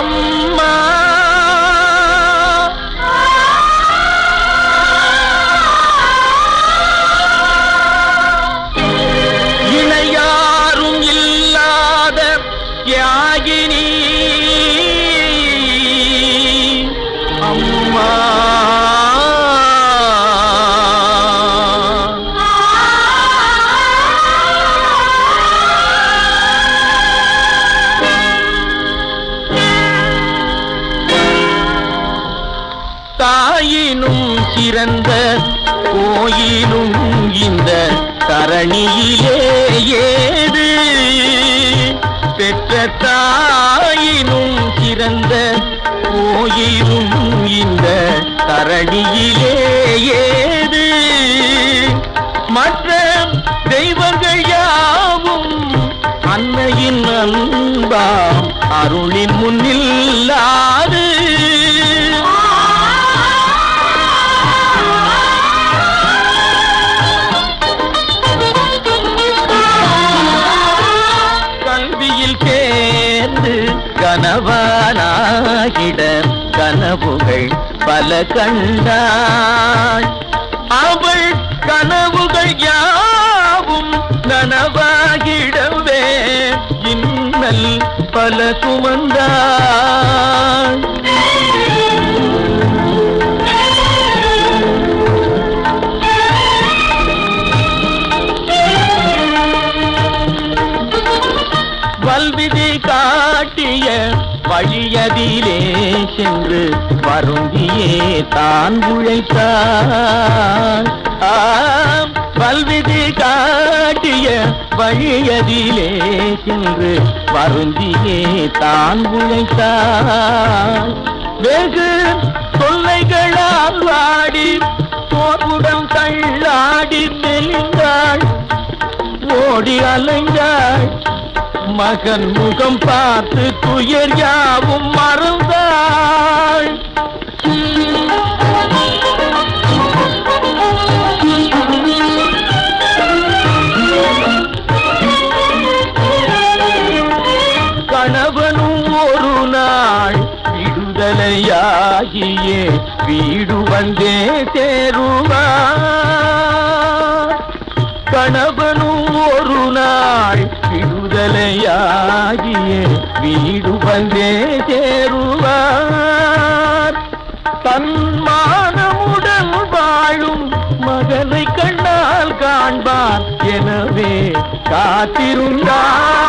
அம்மா. இணையாரும் இல்லாத யாகினி. தாயினும் சிறந்த கோயிலும் இந்த தரணியிலே ஏது? பெற்ற தாயினும் சிறந்த கோயிலும் இந்த தரணியிலே ஏது? மற்ற தெய்வங்கள் யாவும் அன்னையின் அன்பாம் அருளின் முன்னில்லா கனவானாகிட கனவுகள் பல கண்டாய். அவள் கனவுகள் யாவும் நனவாகிடவே இன்னல் பல குமந்தாள் வல்விதி காட்டிய வழியதிலே சென்று வருந்தியே தான் உழைத்தான் ஆம், வல்விதி காட்டிய வழியதிலே சென்று வருந்தியே தான் உழைத்தான் வெகு தொல்லைகளால் வாடி சோர்வுடன் தள்ளாடி தெளிந்தாள் ஓடி அலைந்தாள். மகன் முகம் பார்த்து துயர் யாவும் மறந்தாள். கணவனும் ஒரு நாள் விடுதலையாகியே வீடு வந்தே சேருவார். கணவனும் விடுதலையாகியே வீடு வந்தே சேருவார். தன்மானமுடன் வாழும் மகனை கண்ணால் காண்பார். எனவே காத்திருந்தார்.